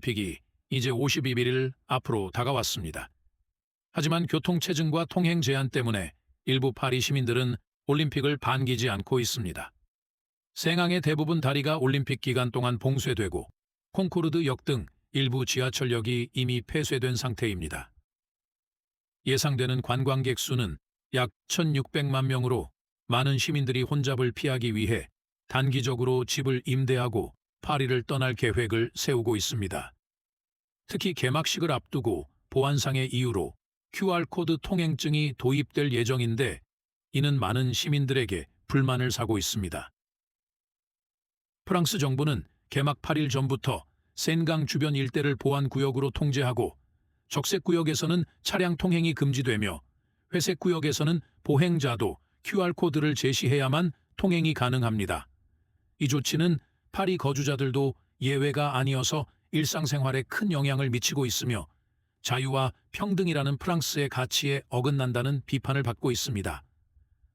픽이 이제 52일 앞으로 다가왔습니다. 하지만 교통체증과 통행 제한 때문에 일부 파리 시민들은 올림픽을 반기지 않고 있습니다. 생항의 대부분 다리가 올림픽 기간 동안 봉쇄되고 콩코르드 역 등 일부 지하철역이 이미 폐쇄된 상태입니다. 예상되는 관광객 수는 약 1,600만 명으로 많은 시민들이 혼잡을 피하기 위해 단기적으로 집을 임대하고 파리를 떠날 계획을 세우고 있습니다. 특히 개막식을 앞두고 보안상의 이유로 QR코드 통행증이 도입될 예정인데 이는 많은 시민들에게 불만을 사고 있습니다. 프랑스 정부는 개막 8일 전부터 센강 주변 일대를 보안구역으로 통제하고 적색구역에서는 차량 통행이 금지되며 회색구역에서는 보행자도 QR코드를 제시해야만 통행이 가능합니다. 이 조치는 파리 거주자들도 예외가 아니어서 일상생활에 큰 영향을 미치고 있으며 자유와 평등이라는 프랑스의 가치에 어긋난다는 비판을 받고 있습니다.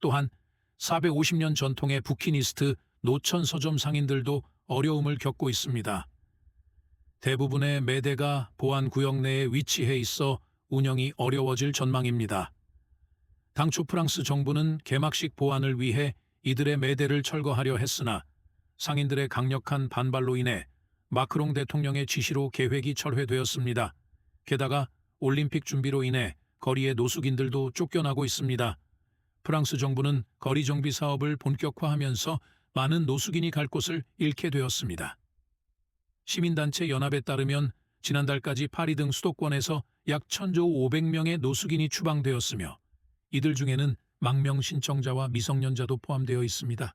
또한 450년 전통의 부키니스트 노천 서점 상인들도 어려움을 겪고 있습니다. 대부분의 매대가 보안 구역 내에 위치해 있어 운영이 어려워질 전망입니다. 당초 프랑스 정부는 개막식 보안을 위해 이들의 매대를 철거하려 했으나 상인들의 강력한 반발로 인해 마크롱 대통령의 지시로 계획이 철회되었습니다. 게다가 올림픽 준비로 인해 거리의 노숙인들도 쫓겨나고 있습니다. 프랑스 정부는 거리 정비 사업을 본격화하면서 많은 노숙인이 갈 곳을 잃게 되었습니다. 시민단체 연합에 따르면 지난달까지 파리 등 수도권에서 약 1,000조 500명의 노숙인이 추방되었으며 이들 중에는 망명 신청자와 미성년자도 포함되어 있습니다.